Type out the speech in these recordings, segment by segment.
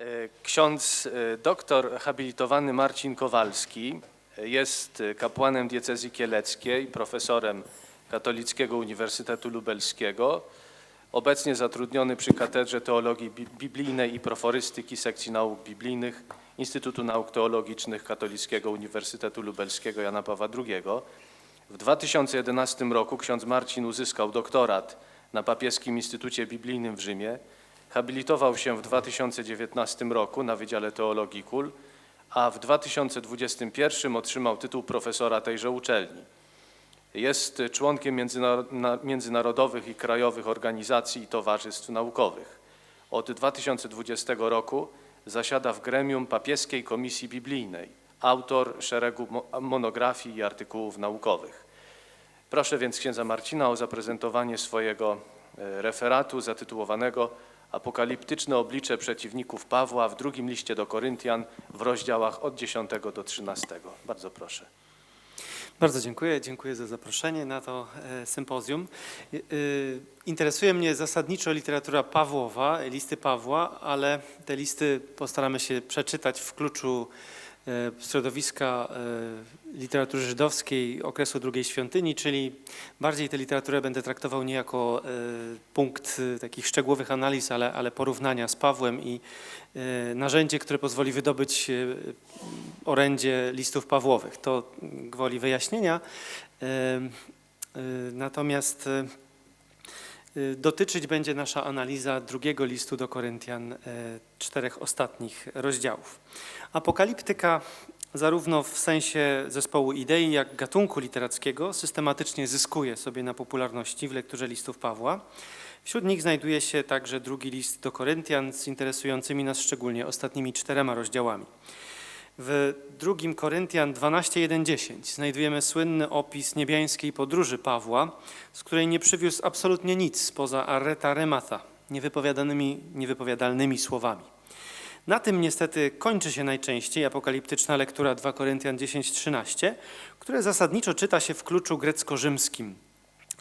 E, Ksiądz e, doktor habilitowany Marcin Kowalski e, jest kapłanem diecezji kieleckiej, profesorem Katolickiego Uniwersytetu Lubelskiego, obecnie zatrudniony przy Katedrze Teologii Bi- Biblijnej i Proforystyki Sekcji Nauk Biblijnych Instytutu Nauk Teologicznych Katolickiego Uniwersytetu Lubelskiego Jana Pawła II. W 2011 roku ksiądz Marcin uzyskał doktorat na Papieskim Instytucie Biblijnym w Rzymie, habilitował się w 2019 roku na Wydziale Teologii KUL, a w 2021 otrzymał tytuł profesora tejże uczelni. Jest członkiem międzyna- na- międzynarodowych i krajowych organizacji i towarzystw naukowych. Od 2020 roku zasiada w gremium Papieskiej Komisji Biblijnej, autor szeregu mo- monografii i artykułów naukowych. Proszę więc księdza Marcina o zaprezentowanie swojego e, referatu zatytułowanego Apokaliptyczne oblicze przeciwników Pawła w drugim liście do Koryntian w rozdziałach od 10 do 13. Bardzo proszę. Bardzo dziękuję. Dziękuję za zaproszenie na to e, sympozjum. Y, y, Interesuje mnie zasadniczo literatura Pawłowa, listy Pawła, ale te listy postaramy się przeczytać w kluczu e, środowiska e, literatury żydowskiej okresu II świątyni, czyli bardziej tę literaturę będę traktował nie jako e, punkt e, takich szczegółowych analiz, ale, ale porównania z Pawłem i e, narzędzie, które pozwoli wydobyć e, orędzie listów Pawłowych. To gwoli wyjaśnienia. Natomiast dotyczyć będzie nasza analiza drugiego listu do Koryntian, e, czterech ostatnich rozdziałów. Apokaliptyka zarówno w sensie zespołu idei, jak gatunku literackiego systematycznie zyskuje sobie na popularności w lekturze listów Pawła. Wśród nich znajduje się także drugi list do Koryntian z interesującymi nas szczególnie ostatnimi czterema rozdziałami. W drugim Koryntian 12:1-10 znajdujemy słynny opis niebiańskiej podróży Pawła, z której nie przywiózł absolutnie nic poza areta remata, niewypowiadanymi, niewypowiadalnymi słowami. Na tym niestety kończy się najczęściej apokaliptyczna lektura 2 Koryntian 10:13, które zasadniczo czyta się w kluczu grecko-rzymskim.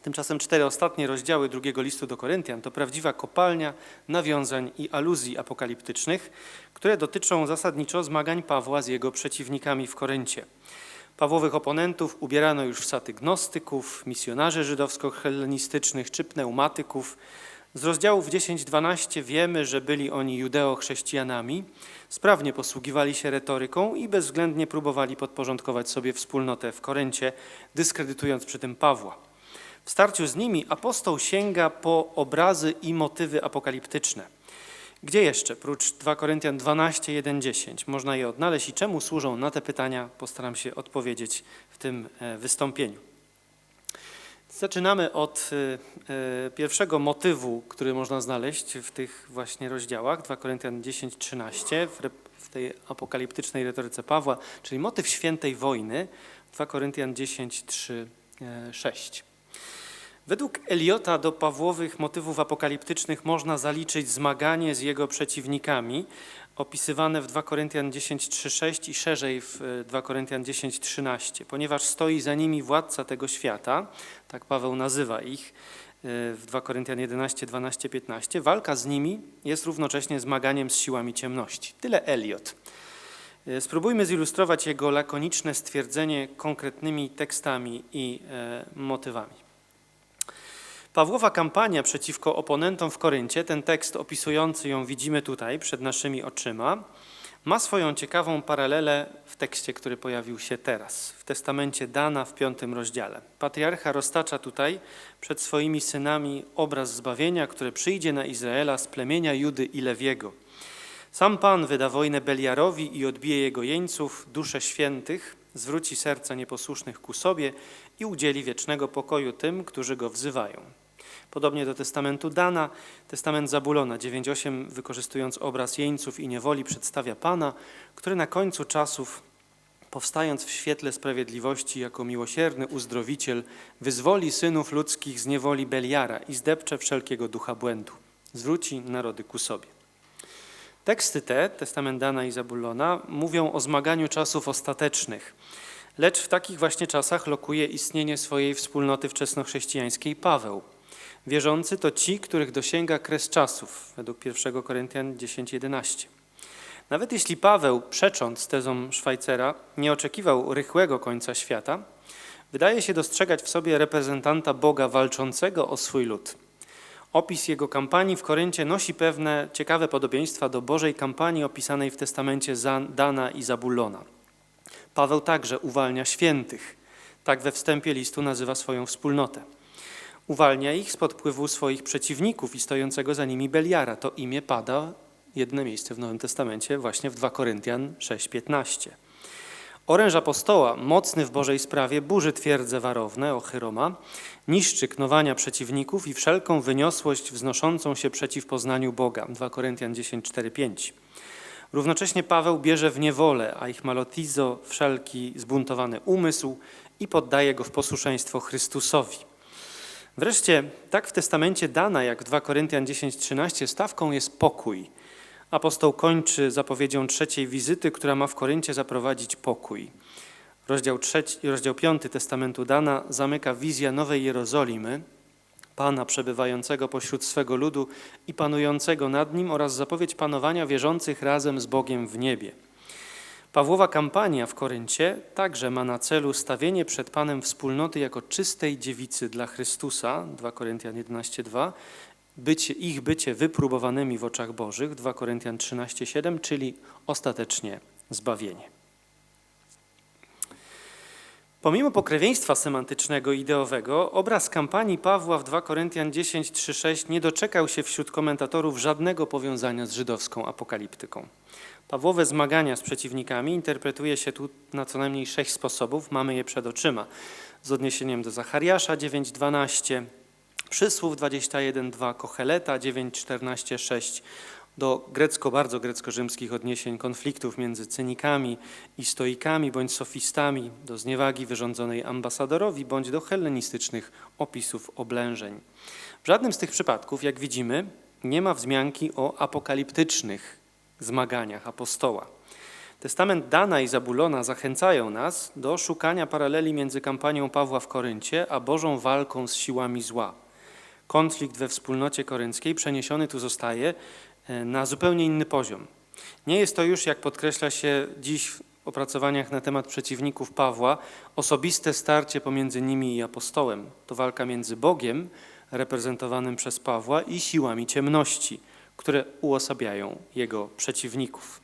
Tymczasem cztery ostatnie rozdziały drugiego listu do Koryntian to prawdziwa kopalnia nawiązań i aluzji apokaliptycznych, które dotyczą zasadniczo zmagań Pawła z jego przeciwnikami w Koryncie. Pawłowych oponentów ubierano już w saty gnostyków, misjonarzy żydowsko-hellenistycznych czy pneumatyków. Z rozdziałów 10-12 wiemy, że byli oni judeo-chrześcijanami, sprawnie posługiwali się retoryką i bezwzględnie próbowali podporządkować sobie wspólnotę w Koryncie, dyskredytując przy tym Pawła. W starciu z nimi apostoł sięga po obrazy i motywy apokaliptyczne. Gdzie jeszcze, prócz 2 Koryntian 12, 1, 10, można je odnaleźć i czemu służą? Na te pytania postaram się odpowiedzieć w tym e, wystąpieniu. Zaczynamy od e, e, pierwszego motywu, który można znaleźć w tych właśnie rozdziałach, 2 Koryntian 10, 13, w, tej apokaliptycznej retoryce Pawła, czyli motyw świętej wojny, 2 Koryntian 10, 3, e, 6. Według Eliota do Pawłowych motywów apokaliptycznych można zaliczyć zmaganie z jego przeciwnikami, opisywane w 2 Koryntian 10:3-6 i szerzej w e, 2 Koryntian 10:13, ponieważ stoi za nimi władca tego świata, tak Paweł nazywa ich e, w 2 Koryntian 11, 12, 15. Walka z nimi jest równocześnie zmaganiem z siłami ciemności. Tyle Eliot. E, Spróbujmy zilustrować jego lakoniczne stwierdzenie konkretnymi tekstami i e, motywami. Pawłowa kampania przeciwko oponentom w Koryncie, ten tekst opisujący ją widzimy tutaj przed naszymi oczyma, ma swoją ciekawą paralelę w tekście, który pojawił się teraz, w testamencie Dana w piątym rozdziale. Patriarcha roztacza tutaj przed swoimi synami obraz zbawienia, które przyjdzie na Izraela z plemienia Judy i Lewiego. Sam Pan wyda wojnę Beliarowi i odbije jego jeńców, dusze świętych, zwróci serca nieposłusznych ku sobie i udzieli wiecznego pokoju tym, którzy go wzywają. Podobnie do testamentu Dana, testament Zabulona 9.8, wykorzystując obraz jeńców i niewoli, przedstawia Pana, który na końcu czasów, powstając w świetle sprawiedliwości jako miłosierny uzdrowiciel, wyzwoli synów ludzkich z niewoli Beliara i zdepcze wszelkiego ducha błędu. Zwróci narody ku sobie. Teksty te, testament Dana i Zabulona, mówią o zmaganiu czasów ostatecznych, lecz w takich właśnie czasach lokuje istnienie swojej wspólnoty wczesnochrześcijańskiej Paweł. Wierzący to ci, których dosięga kres czasów, według 1 Koryntian 10:11. Nawet jeśli Paweł, przecząc tezom Szwajcera, nie oczekiwał rychłego końca świata, wydaje się dostrzegać w sobie reprezentanta Boga walczącego o swój lud. Opis jego kampanii w Koryncie nosi pewne ciekawe podobieństwa do Bożej kampanii opisanej w testamencie Dana i Zabulona. Paweł także uwalnia świętych. Tak we wstępie listu nazywa swoją wspólnotę. Uwalnia ich spod wpływu swoich przeciwników i stojącego za nimi Beliara. To imię pada jedno miejsce w Nowym Testamencie, właśnie w 2 Koryntian 6,15. Oręż apostoła, mocny w Bożej sprawie, burzy twierdze warowne, Ochyroma, niszczy knowania przeciwników i wszelką wyniosłość wznoszącą się przeciw poznaniu Boga. 2 Koryntian 10, 4, 5. Równocześnie Paweł bierze w niewolę, a ich malotizo wszelki zbuntowany umysł i poddaje go w posłuszeństwo Chrystusowi. Wreszcie, tak w testamencie Dana, jak w 2 Koryntian 10:13, stawką jest pokój. Apostoł kończy zapowiedzią trzeciej wizyty, która ma w Koryncie zaprowadzić pokój. Rozdział, rozdział 5 testamentu Dana zamyka wizja Nowej Jerozolimy, Pana przebywającego pośród swego ludu i panującego nad nim oraz zapowiedź panowania wierzących razem z Bogiem w niebie. Pawłowa kampania w Koryncie także ma na celu stawienie przed Panem wspólnoty jako czystej dziewicy dla Chrystusa, 2 Koryntian 11:2, bycie, ich bycie wypróbowanymi w oczach Bożych, 2 Koryntian 13:7, czyli ostatecznie zbawienie. Pomimo pokrewieństwa semantycznego i ideowego, obraz kampanii Pawła w 2 Koryntian 10:3-6 nie doczekał się wśród komentatorów żadnego powiązania z żydowską apokaliptyką. Pawłowe zmagania z przeciwnikami interpretuje się tu na co najmniej sześć sposobów, mamy je przed oczyma. Z odniesieniem do Zachariasza 9:12, Przysłów 21:2, Kocheleta 9:14-6, do grecko, bardzo grecko-rzymskich odniesień konfliktów między cynikami i stoikami bądź sofistami, do zniewagi wyrządzonej ambasadorowi bądź do hellenistycznych opisów oblężeń. W żadnym z tych przypadków, jak widzimy, nie ma wzmianki o apokaliptycznych zmaganiach apostoła. Testament Dana i Zabulona zachęcają nas do szukania paraleli między kampanią Pawła w Koryncie a Bożą walką z siłami zła. Konflikt we wspólnocie korynckiej przeniesiony tu zostaje e, na zupełnie inny poziom. Nie jest to już, jak podkreśla się dziś w opracowaniach na temat przeciwników Pawła, osobiste starcie pomiędzy nimi i apostołem. To walka między Bogiem, reprezentowanym przez Pawła, i siłami ciemności, które uosabiają jego przeciwników.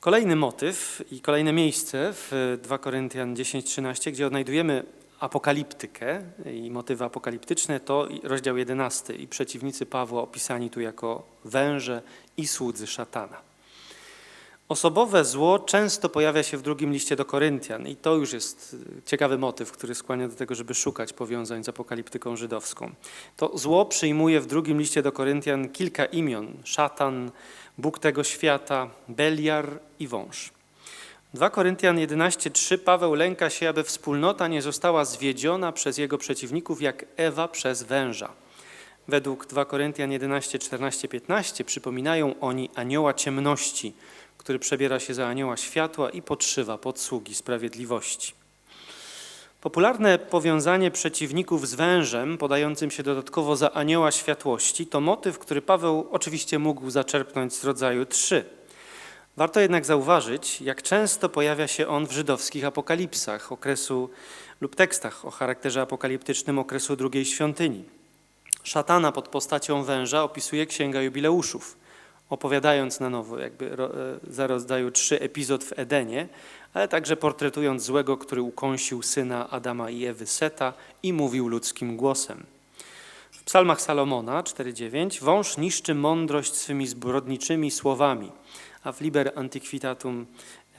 Kolejny motyw i kolejne miejsce w 2 Koryntian 10:13, gdzie odnajdujemy apokaliptykę i motywy apokaliptyczne, to rozdział 11 i przeciwnicy Pawła opisani tu jako węże i słudzy szatana. Osobowe zło często pojawia się w drugim liście do Koryntian i to już jest y, ciekawy motyw, który skłania do tego, żeby szukać powiązań z apokaliptyką żydowską. To zło przyjmuje w drugim liście do Koryntian kilka imion: szatan, Bóg tego świata, Beliar i wąż. 2 Koryntian 11:3 Paweł lęka się, aby wspólnota nie została zwiedziona przez jego przeciwników jak Ewa przez węża. Według 2 Koryntian 11, 14, 15 przypominają oni anioła ciemności, który przebiera się za anioła światła i podszywa podsługi sprawiedliwości. Popularne powiązanie przeciwników z wężem, podającym się dodatkowo za anioła światłości, to motyw, który Paweł oczywiście mógł zaczerpnąć z rodzaju 3. Warto jednak zauważyć, jak często pojawia się on w żydowskich apokalipsach okresu lub tekstach o charakterze apokaliptycznym okresu drugiej świątyni. Szatana pod postacią węża opisuje Księga Jubileuszów opowiadając na nowo, jakby e, za rodzaju trzy epizod w Edenie, ale także portretując złego, który ukąsił syna Adama i Ewy Seta i mówił ludzkim głosem. W psalmach Salomona 4:9 wąż niszczy mądrość swymi zbrodniczymi słowami, a w Liber Antiquitatum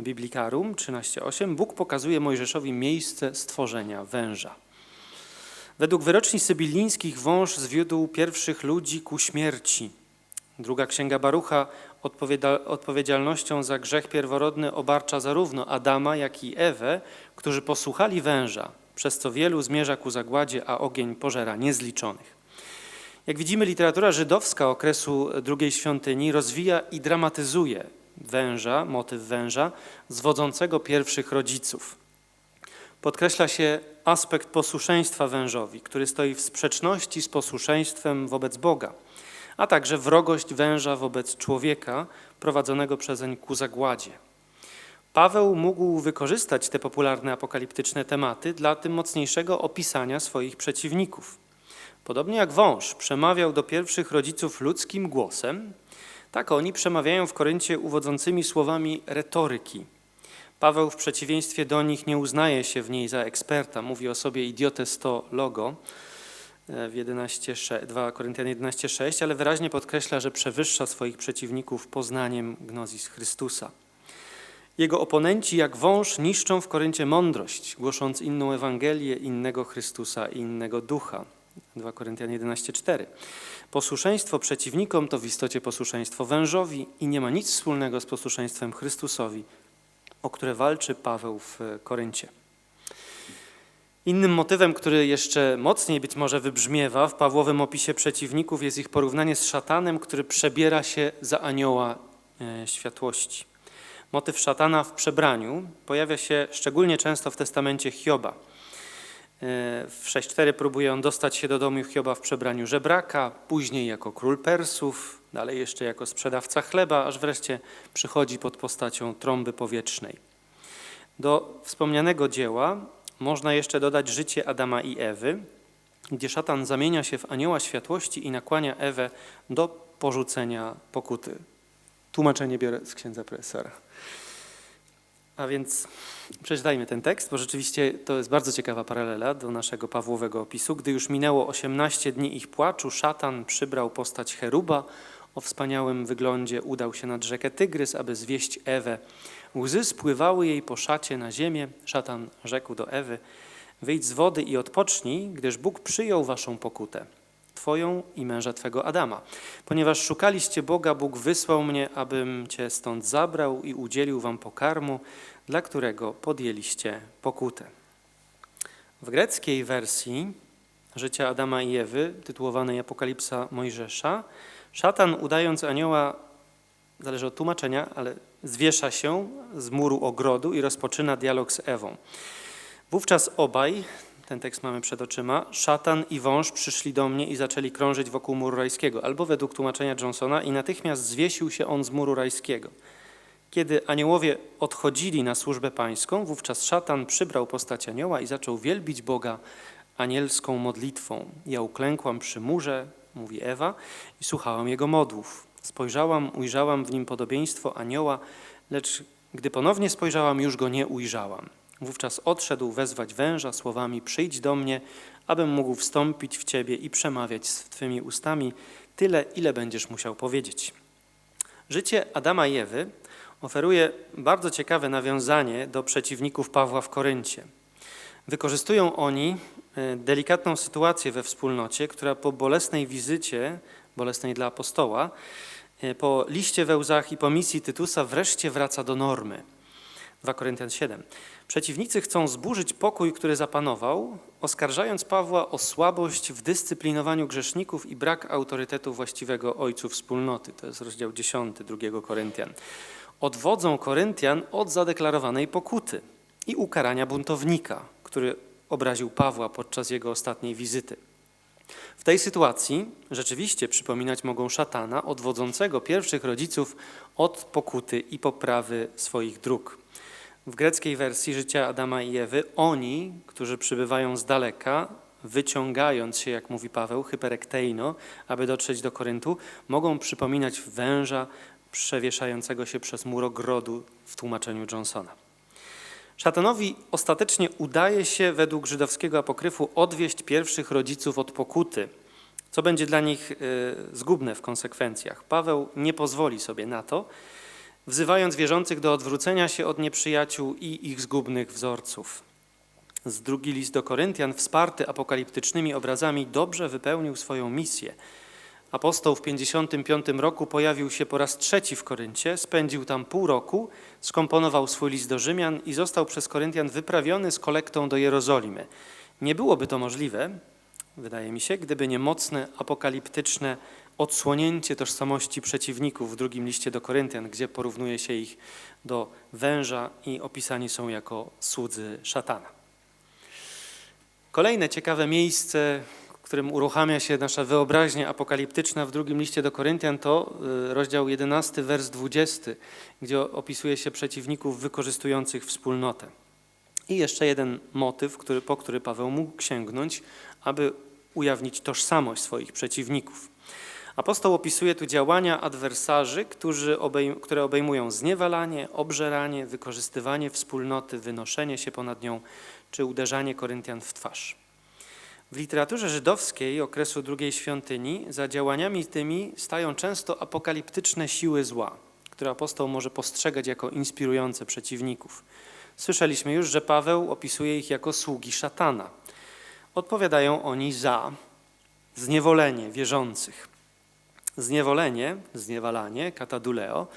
Biblicarum 13:8 Bóg pokazuje Mojżeszowi miejsce stworzenia węża. Według wyroczni sybilińskich wąż zwiódł pierwszych ludzi ku śmierci Druga księga Barucha odpowiedzialnością za grzech pierworodny obarcza zarówno Adama, jak i Ewę, którzy posłuchali węża, przez co wielu zmierza ku zagładzie, a ogień pożera niezliczonych. Jak widzimy, literatura żydowska okresu II świątyni rozwija i dramatyzuje węża, motyw węża, zwodzącego pierwszych rodziców. Podkreśla się aspekt posłuszeństwa wężowi, który stoi w sprzeczności z posłuszeństwem wobec Boga a także wrogość węża wobec człowieka, prowadzonego przezeń ku zagładzie. Paweł mógł wykorzystać te popularne apokaliptyczne tematy dla tym mocniejszego opisania swoich przeciwników. Podobnie jak wąż przemawiał do pierwszych rodziców ludzkim głosem, tak oni przemawiają w Koryncie uwodzącymi słowami retoryki. Paweł w przeciwieństwie do nich nie uznaje się w niej za eksperta, mówi o sobie idiotes to logo w 11, 2 Koryntian 11,6, ale wyraźnie podkreśla, że przewyższa swoich przeciwników poznaniem gnozis Chrystusa. Jego oponenci jak wąż niszczą w Koryncie mądrość, głosząc inną Ewangelię, innego Chrystusa i innego ducha. 2 Koryntian 11,4. Posłuszeństwo przeciwnikom to w istocie posłuszeństwo wężowi i nie ma nic wspólnego z posłuszeństwem Chrystusowi, o które walczy Paweł w Koryncie. Innym motywem, który jeszcze mocniej być może wybrzmiewa w Pawłowym opisie przeciwników, jest ich porównanie z szatanem, który przebiera się za anioła e, światłości. Motyw szatana w przebraniu pojawia się szczególnie często w testamencie Hioba. E, W 6.4 próbuje on dostać się do domu Hioba w przebraniu żebraka, później jako król Persów, dalej jeszcze jako sprzedawca chleba, aż wreszcie przychodzi pod postacią trąby powietrznej. Do wspomnianego dzieła można jeszcze dodać życie Adama i Ewy, gdzie szatan zamienia się w anioła światłości i nakłania Ewę do porzucenia pokuty. Tłumaczenie biorę z księdza profesora. A więc przeczytajmy ten tekst, bo rzeczywiście to jest bardzo ciekawa paralela do naszego Pawłowego opisu. Gdy już minęło 18 dni ich płaczu, szatan przybrał postać cheruba, o wspaniałym wyglądzie udał się nad rzekę Tygrys, aby zwieść Ewę. Łzy spływały jej po szacie na ziemię. Szatan rzekł do Ewy, wyjdź z wody i odpocznij, gdyż Bóg przyjął waszą pokutę, twoją i męża twego Adama. Ponieważ szukaliście Boga, Bóg wysłał mnie, abym cię stąd zabrał i udzielił wam pokarmu, dla którego podjęliście pokutę. W greckiej wersji życia Adama i Ewy, tytułowanej Apokalipsa Mojżesza, szatan udając anioła, zależy od tłumaczenia, ale zwiesza się z muru ogrodu i rozpoczyna dialog z Ewą. Wówczas obaj, ten tekst mamy przed oczyma, szatan i wąż przyszli do mnie i zaczęli krążyć wokół muru rajskiego, albo według tłumaczenia Johnsona, i natychmiast zwiesił się on z muru rajskiego. Kiedy aniołowie odchodzili na służbę pańską, wówczas szatan przybrał postać anioła i zaczął wielbić Boga anielską modlitwą. Ja uklękłam przy murze, mówi Ewa, i słuchałam jego modłów. Spojrzałam, ujrzałam w nim podobieństwo anioła, lecz gdy ponownie spojrzałam, już go nie ujrzałam. Wówczas odszedł wezwać węża słowami: Przyjdź do mnie, abym mógł wstąpić w ciebie i przemawiać z twymi ustami tyle, ile będziesz musiał powiedzieć. Życie Adama i Ewy oferuje bardzo ciekawe nawiązanie do przeciwników Pawła w Koryncie. Wykorzystują oni delikatną sytuację we wspólnocie, która po bolesnej wizycie, bolesnej dla apostoła, e, po liście we łzach i po misji Tytusa wreszcie wraca do normy. 2 Koryntian 7. Przeciwnicy chcą zburzyć pokój, który zapanował, oskarżając Pawła o słabość w dyscyplinowaniu grzeszników i brak autorytetu właściwego ojców wspólnoty. To jest rozdział 10 2 Koryntian. Odwodzą Koryntian od zadeklarowanej pokuty i ukarania buntownika, który obraził Pawła podczas jego ostatniej wizyty. W tej sytuacji rzeczywiście przypominać mogą szatana odwodzącego pierwszych rodziców od pokuty i poprawy swoich dróg. W greckiej wersji życia Adama i Ewy oni, którzy przybywają z daleka, wyciągając się, jak mówi Paweł, hyperekteino, aby dotrzeć do Koryntu, mogą przypominać węża przewieszającego się przez mur ogrodu w tłumaczeniu Johnsona. Szatanowi ostatecznie udaje się według żydowskiego apokryfu odwieść pierwszych rodziców od pokuty, co będzie dla nich y, zgubne w konsekwencjach. Paweł nie pozwoli sobie na to, wzywając wierzących do odwrócenia się od nieprzyjaciół i ich zgubnych wzorców. Z drugi list do Koryntian, wsparty apokaliptycznymi obrazami, dobrze wypełnił swoją misję. Apostoł w 55 roku pojawił się po raz trzeci w Koryncie, spędził tam pół roku, skomponował swój list do Rzymian i został przez Koryntian wyprawiony z kolektą do Jerozolimy. Nie byłoby to możliwe, wydaje mi się, gdyby nie mocne apokaliptyczne odsłonięcie tożsamości przeciwników w drugim liście do Koryntian, gdzie porównuje się ich do węża i opisani są jako słudzy szatana. Kolejne ciekawe miejsce, którym uruchamia się nasza wyobraźnia apokaliptyczna w drugim liście do Koryntian, to y, rozdział 11, wers 20, gdzie opisuje się przeciwników wykorzystujących wspólnotę. I jeszcze jeden motyw, który, po który Paweł mógł sięgnąć, aby ujawnić tożsamość swoich przeciwników. Apostoł opisuje tu działania adwersarzy, obejm które obejmują zniewalanie, obżeranie, wykorzystywanie wspólnoty, wynoszenie się ponad nią czy uderzanie Koryntian w twarz. W literaturze żydowskiej okresu II świątyni za działaniami tymi stają często apokaliptyczne siły zła, które apostoł może postrzegać jako inspirujące przeciwników. Słyszeliśmy już, że Paweł opisuje ich jako sługi szatana. Odpowiadają oni za zniewolenie wierzących. Zniewolenie, zniewalanie, kataduleo,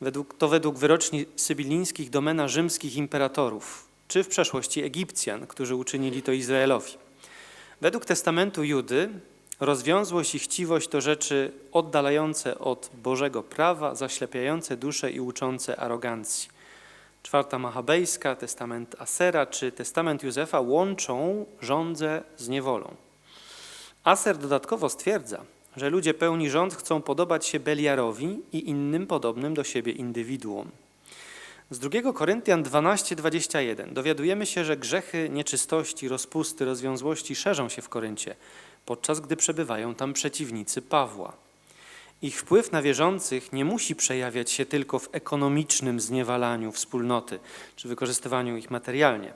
według, to według wyroczni sybilińskich domena rzymskich imperatorów, czy w przeszłości Egipcjan, którzy uczynili to Izraelowi. Według testamentu Judy rozwiązłość i chciwość to rzeczy oddalające od Bożego prawa, zaślepiające duszę i uczące arogancji. Czwarta Machabejska, testament Asera czy testament Józefa łączą żądzę z niewolą. Aser dodatkowo stwierdza, że ludzie pełni rząd chcą podobać się Beliarowi i innym podobnym do siebie indywiduom. Z 2 Koryntian 12:21 dowiadujemy się, że grzechy nieczystości, rozpusty, rozwiązłości szerzą się w Koryncie, podczas gdy przebywają tam przeciwnicy Pawła. Ich wpływ na wierzących nie musi przejawiać się tylko w ekonomicznym zniewalaniu wspólnoty czy wykorzystywaniu ich materialnie,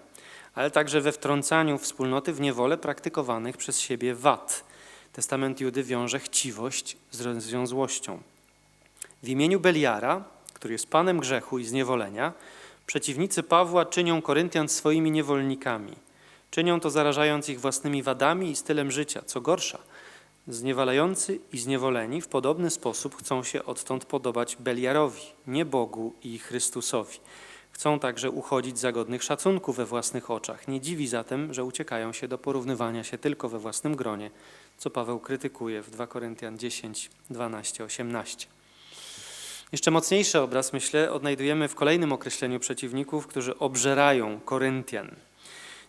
ale także we wtrącaniu wspólnoty w niewolę praktykowanych przez siebie wad. Testament Judy wiąże chciwość z rozwiązłością. W imieniu Beliara, który jest panem grzechu i zniewolenia, przeciwnicy Pawła czynią Koryntian swoimi niewolnikami. Czynią to zarażając ich własnymi wadami i stylem życia. Co gorsza, zniewalający i zniewoleni w podobny sposób chcą się odtąd podobać Beliarowi, nie Bogu i Chrystusowi. Chcą także uchodzić za godnych szacunku we własnych oczach. Nie dziwi zatem, że uciekają się do porównywania się tylko we własnym gronie, co Paweł krytykuje w 2 Koryntian 10, 12, 18. Jeszcze mocniejszy obraz, myślę, odnajdujemy w kolejnym określeniu przeciwników, którzy obżerają Koryntian.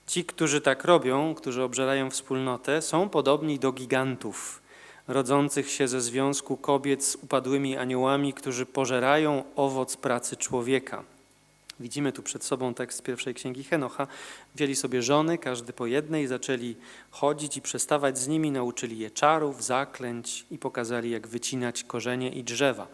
Ci, którzy tak robią, którzy obżerają wspólnotę, są podobni do gigantów, rodzących się ze związku kobiet z upadłymi aniołami, którzy pożerają owoc pracy człowieka. Widzimy tu przed sobą tekst pierwszej księgi Henocha. Wzięli sobie żony, każdy po jednej, zaczęli chodzić i przestawać z nimi, nauczyli je czarów, zaklęć i pokazali, jak wycinać korzenie i drzewa.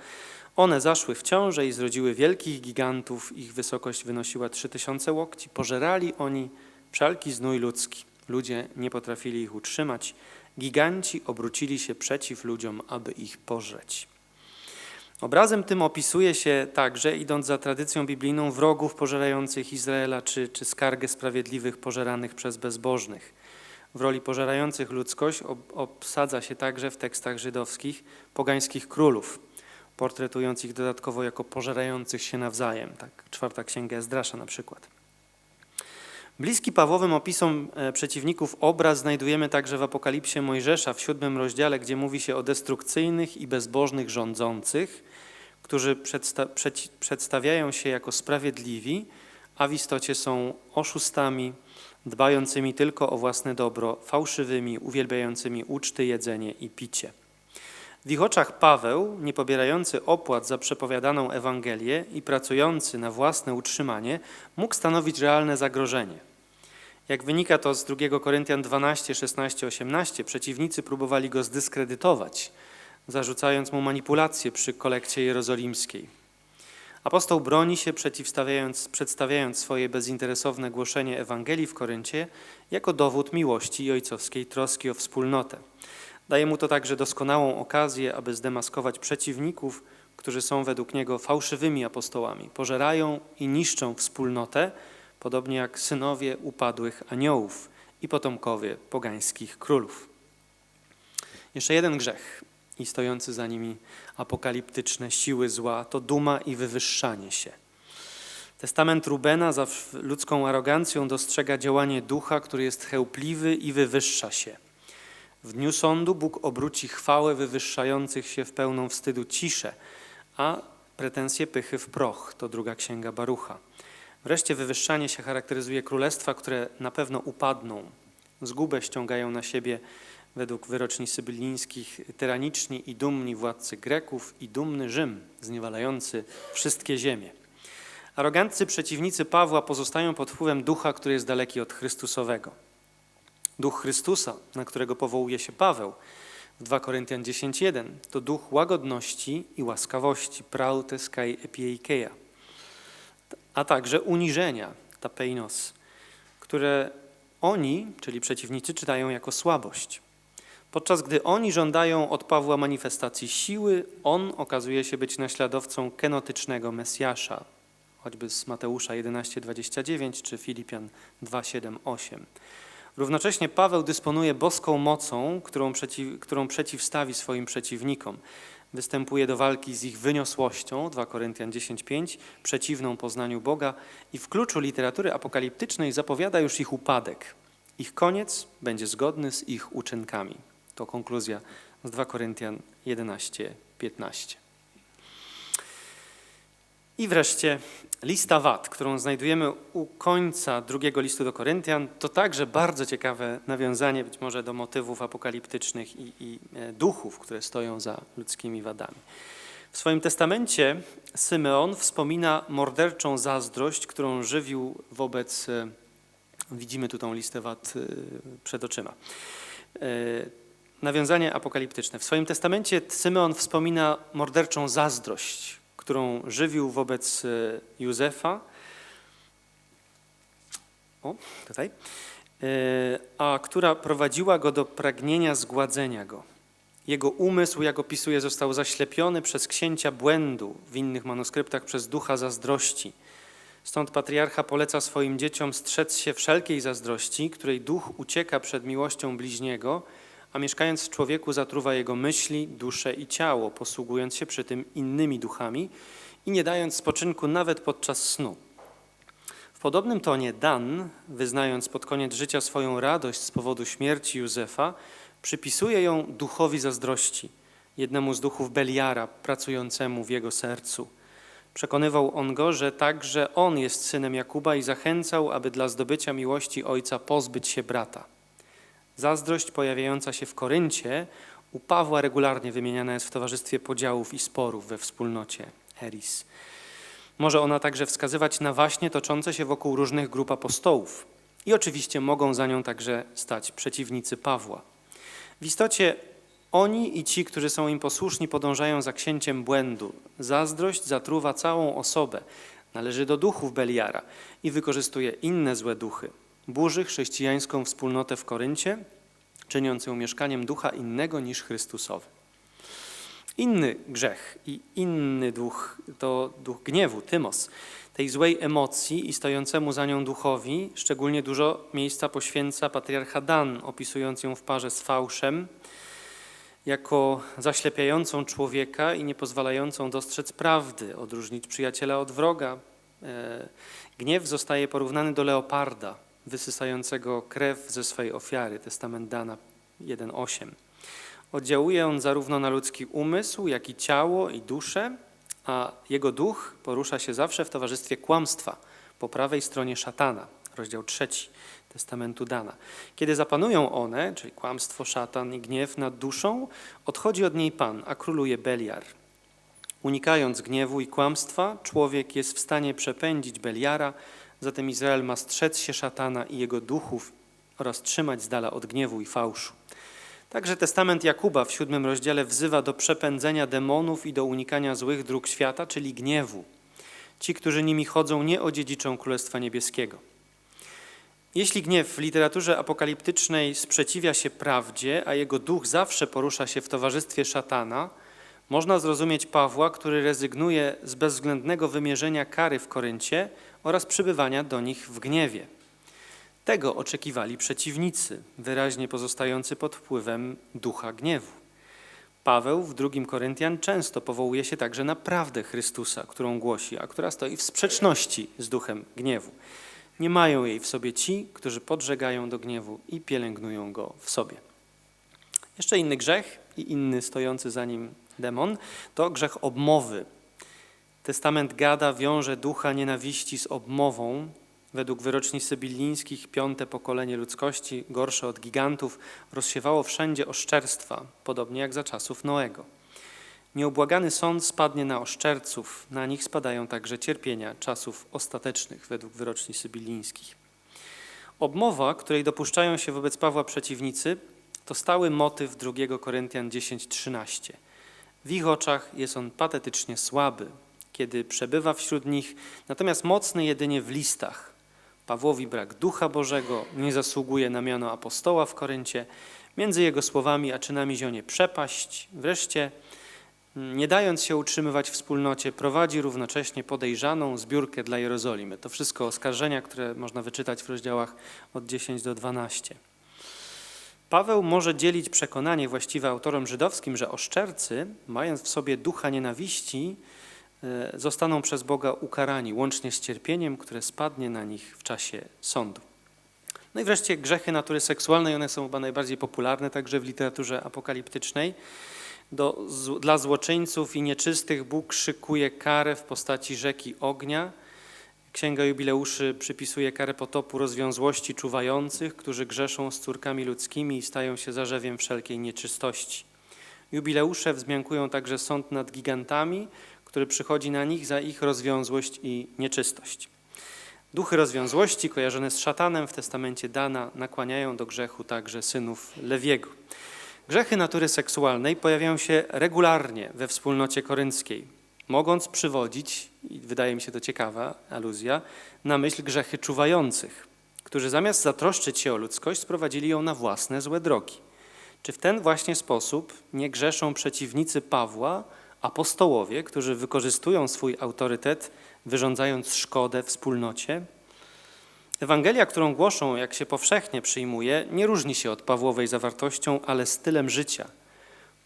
One zaszły w ciążę i zrodziły wielkich gigantów, ich wysokość wynosiła trzy tysiące łokci. Pożerali oni wszelki znój ludzki. Ludzie nie potrafili ich utrzymać. Giganci obrócili się przeciw ludziom, aby ich pożreć. Obrazem tym opisuje się także, idąc za tradycją biblijną, wrogów pożerających Izraela, czy, czy skargę sprawiedliwych pożeranych przez bezbożnych. W roli pożerających ludzkość obsadza się także w tekstach żydowskich pogańskich królów, portretując ich dodatkowo jako pożerających się nawzajem. Tak, czwarta księga Ezdrasza na przykład. Bliski Pawłowym opisom e, przeciwników obraz znajdujemy także w Apokalipsie Mojżesza w siódmym rozdziale, gdzie mówi się o destrukcyjnych i bezbożnych rządzących, którzy przedsta przedstawiają się jako sprawiedliwi, a w istocie są oszustami, dbającymi tylko o własne dobro, fałszywymi, uwielbiającymi uczty, jedzenie i picie. W ich oczach Paweł, nie pobierający opłat za przepowiadaną Ewangelię i pracujący na własne utrzymanie, mógł stanowić realne zagrożenie. Jak wynika to z 2 Koryntian 12, 16, 18, przeciwnicy próbowali go zdyskredytować, zarzucając mu manipulacje przy kolekcie jerozolimskiej. Apostoł broni się, przeciwstawiając, przedstawiając swoje bezinteresowne głoszenie Ewangelii w Koryncie jako dowód miłości i ojcowskiej troski o wspólnotę. Daje mu to także doskonałą okazję, aby zdemaskować przeciwników, którzy są według niego fałszywymi apostołami, pożerają i niszczą wspólnotę, podobnie jak synowie upadłych aniołów i potomkowie pogańskich królów. Jeszcze jeden grzech i stojący za nimi apokaliptyczne siły zła to duma i wywyższanie się. Testament Rubena za ludzką arogancją dostrzega działanie ducha, który jest chełpliwy i wywyższa się. W dniu sądu Bóg obróci chwałę wywyższających się w pełną wstydu ciszę, a pretensje pychy w proch. To druga księga Barucha. Wreszcie wywyższanie się charakteryzuje królestwa, które na pewno upadną. Zgubę ściągają na siebie według wyroczni sybylińskich tyraniczni i dumni władcy Greków i dumny Rzym, zniewalający wszystkie ziemie. Aroganccy przeciwnicy Pawła pozostają pod wpływem ducha, który jest daleki od Chrystusowego. Duch Chrystusa, na którego powołuje się Paweł w 2 Koryntian 10.1, to duch łagodności i łaskawości, prautes kai epiikeia, a także uniżenia, tapeinos, które oni, czyli przeciwnicy, czytają jako słabość. Podczas gdy oni żądają od Pawła manifestacji siły, on okazuje się być naśladowcą kenotycznego Mesjasza, choćby z Mateusza 11:29 czy Filipian 2:7-8. Równocześnie Paweł dysponuje boską mocą, którą, przeciw, którą przeciwstawi swoim przeciwnikom. Występuje do walki z ich wyniosłością, 2 Koryntian 10:5, przeciwną poznaniu Boga i w kluczu literatury apokaliptycznej zapowiada już ich upadek. Ich koniec będzie zgodny z ich uczynkami. To konkluzja z 2 Koryntian 11:15. I wreszcie lista wad, którą znajdujemy u końca drugiego listu do Koryntian, to także bardzo ciekawe nawiązanie być może do motywów apokaliptycznych i, i e, duchów, które stoją za ludzkimi wadami. W swoim testamencie Symeon wspomina morderczą zazdrość, którą żywił wobec, e, widzimy tu tą listę wad e, przed oczyma. Nawiązanie apokaliptyczne. W swoim testamencie Symeon wspomina morderczą zazdrość, którą żywił wobec Józefa, o, tutaj, a która prowadziła go do pragnienia zgładzenia go. Jego umysł, jak opisuje, został zaślepiony przez księcia błędu, w innych manuskryptach przez ducha zazdrości. Stąd patriarcha poleca swoim dzieciom strzec się wszelkiej zazdrości, której duch ucieka przed miłością bliźniego, a mieszkając w człowieku zatruwa jego myśli, duszę i ciało, posługując się przy tym innymi duchami i nie dając spoczynku nawet podczas snu. W podobnym tonie Dan, wyznając pod koniec życia swoją radość z powodu śmierci Józefa, przypisuje ją duchowi zazdrości, jednemu z duchów Beliara, pracującemu w jego sercu. Przekonywał on go, że także on jest synem Jakuba i zachęcał, aby dla zdobycia miłości ojca pozbyć się brata. Zazdrość pojawiająca się w Koryncie u Pawła regularnie wymieniana jest w towarzystwie podziałów i sporów we wspólnocie Eris. Może ona także wskazywać na waśnie toczące się wokół różnych grup apostołów. I oczywiście mogą za nią także stać przeciwnicy Pawła. W istocie oni i ci, którzy są im posłuszni, podążają za księciem błędu. Zazdrość zatruwa całą osobę, należy do duchów Beliara i wykorzystuje inne złe duchy burzy chrześcijańską wspólnotę w Koryncie, czyniąc ją mieszkaniem ducha innego niż Chrystusowy. Inny grzech i inny duch to duch gniewu, tymos, tej złej emocji i stojącemu za nią duchowi. Szczególnie dużo miejsca poświęca patriarcha Dan, opisując ją w parze z fałszem, jako zaślepiającą człowieka i nie pozwalającą dostrzec prawdy, odróżnić przyjaciela od wroga. E, gniew zostaje porównany do leoparda, wysysającego krew ze swej ofiary, testament Dana 1.8. Oddziałuje on zarówno na ludzki umysł, jak i ciało i duszę, a jego duch porusza się zawsze w towarzystwie kłamstwa, po prawej stronie szatana, rozdział trzeci testamentu Dana. Kiedy zapanują one, czyli kłamstwo, szatan i gniew nad duszą, odchodzi od niej Pan, a króluje Beliar. Unikając gniewu i kłamstwa, człowiek jest w stanie przepędzić Beliara, Zatem Izrael ma strzec się szatana i jego duchów oraz trzymać z dala od gniewu i fałszu. Także testament Jakuba w siódmym rozdziale wzywa do przepędzenia demonów i do unikania złych dróg świata, czyli gniewu. Ci, którzy nimi chodzą, nie odziedziczą Królestwa Niebieskiego. Jeśli gniew w literaturze apokaliptycznej sprzeciwia się prawdzie, a jego duch zawsze porusza się w towarzystwie szatana, można zrozumieć Pawła, który rezygnuje z bezwzględnego wymierzenia kary w Koryncie oraz przybywania do nich w gniewie. Tego oczekiwali przeciwnicy, wyraźnie pozostający pod wpływem ducha gniewu. Paweł w drugim Koryntian często powołuje się także na prawdę Chrystusa, którą głosi, a która stoi w sprzeczności z duchem gniewu. Nie mają jej w sobie ci, którzy podżegają do gniewu i pielęgnują go w sobie. Jeszcze inny grzech i inny stojący za nim demon to grzech obmowy, Testament gada wiąże ducha nienawiści z obmową, Według wyroczni sybilińskich piąte pokolenie ludzkości, gorsze od gigantów, rozsiewało wszędzie oszczerstwa, podobnie jak za czasów Noego. Nieubłagany sąd spadnie na oszczerców, na nich spadają także cierpienia czasów ostatecznych według wyroczni sybilińskich. Obmowa, której dopuszczają się wobec Pawła przeciwnicy, to stały motyw 2 Koryntian 10:13. W ich oczach jest on patetycznie słaby, kiedy przebywa wśród nich, natomiast mocny jedynie w listach. Pawłowi brak ducha Bożego, nie zasługuje na miano apostoła w Koryncie, między jego słowami a czynami zionie przepaść. Wreszcie, nie dając się utrzymywać wspólnocie, prowadzi równocześnie podejrzaną zbiórkę dla Jerozolimy. To wszystko oskarżenia, które można wyczytać w rozdziałach od 10 do 12. Paweł może dzielić przekonanie właściwe autorom żydowskim, że oszczercy, mając w sobie ducha nienawiści, zostaną przez Boga ukarani, łącznie z cierpieniem, które spadnie na nich w czasie sądu. No i wreszcie grzechy natury seksualnej, one są chyba najbardziej popularne także w literaturze apokaliptycznej. Do, z, dla złoczyńców i nieczystych Bóg szykuje karę w postaci rzeki ognia. Księga Jubileuszy przypisuje karę potopu rozwiązłości czuwających, którzy grzeszą z córkami ludzkimi i stają się zarzewiem wszelkiej nieczystości. Jubileusze wzmiankują także sąd nad gigantami, który przychodzi na nich za ich rozwiązłość i nieczystość. Duchy rozwiązłości kojarzone z szatanem w testamencie Dana nakłaniają do grzechu także synów Lewiego. Grzechy natury seksualnej pojawiają się regularnie we wspólnocie korynckiej, mogąc przywodzić, i wydaje mi się to ciekawa aluzja, na myśl grzechy czuwających, którzy zamiast zatroszczyć się o ludzkość, sprowadzili ją na własne złe drogi. Czy w ten właśnie sposób nie grzeszą przeciwnicy Pawła, apostołowie, którzy wykorzystują swój autorytet, wyrządzając szkodę wspólnocie? Ewangelia, którą głoszą, jak się powszechnie przyjmuje, nie różni się od Pawłowej zawartością, ale stylem życia.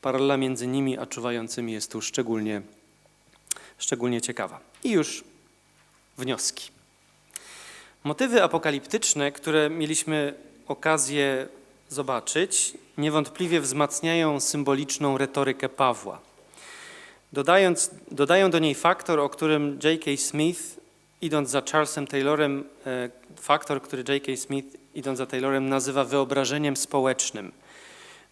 Paralela między nimi a czuwającymi jest tu szczególnie, szczególnie ciekawa. I już wnioski. Motywy apokaliptyczne, które mieliśmy okazję zobaczyć, niewątpliwie wzmacniają symboliczną retorykę Pawła. Dodając, dodają do niej faktor, o którym J.K. Smith, idąc za Charlesem Taylorem, e, faktor, który J.K. Smith, idąc za Taylorem, nazywa wyobrażeniem społecznym.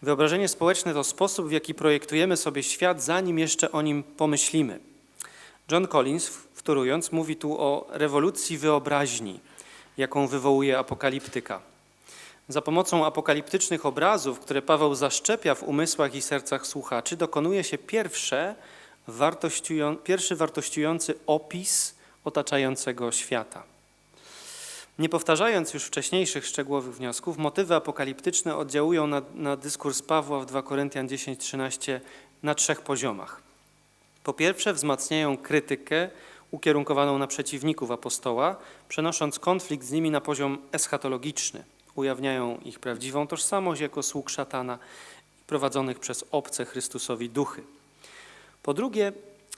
Wyobrażenie społeczne to sposób, w jaki projektujemy sobie świat, zanim jeszcze o nim pomyślimy. John Collins, wtórując, mówi tu o rewolucji wyobraźni, jaką wywołuje apokaliptyka. Za pomocą apokaliptycznych obrazów, które Paweł zaszczepia w umysłach i sercach słuchaczy, dokonuje się pierwsze, wartościują, pierwszy wartościujący opis otaczającego świata. Nie powtarzając już wcześniejszych szczegółowych wniosków, motywy apokaliptyczne oddziałują na, na dyskurs Pawła w 2 Koryntian 10-13 na trzech poziomach. Po pierwsze, wzmacniają krytykę ukierunkowaną na przeciwników apostoła, przenosząc konflikt z nimi na poziom eschatologiczny. Ujawniają ich prawdziwą tożsamość jako sług szatana prowadzonych przez obce Chrystusowi duchy. Po drugie,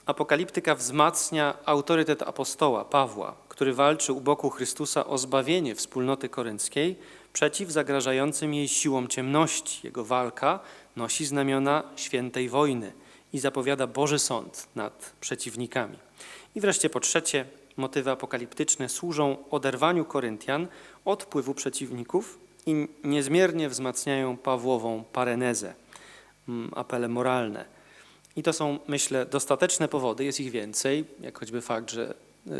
apokaliptyka wzmacnia autorytet apostoła Pawła, który walczy u boku Chrystusa o zbawienie wspólnoty korynckiej przeciw zagrażającym jej siłom ciemności. Jego walka nosi znamiona świętej wojny i zapowiada Boży sąd nad przeciwnikami. I wreszcie po trzecie, motywy apokaliptyczne służą oderwaniu Koryntian od wpływu przeciwników i niezmiernie wzmacniają Pawłową parenezę, mm, apele moralne. I to są, myślę, dostateczne powody, jest ich więcej, jak choćby fakt, że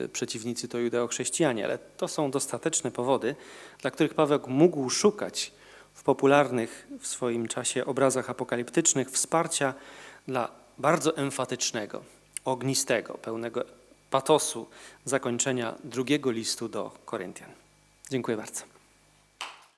y, przeciwnicy to judeochrześcijanie, ale to są dostateczne powody, dla których Paweł mógł szukać w popularnych w swoim czasie obrazach apokaliptycznych wsparcia dla bardzo emfatycznego, ognistego, pełnego patosu zakończenia drugiego listu do Koryntian. Dziękuję bardzo.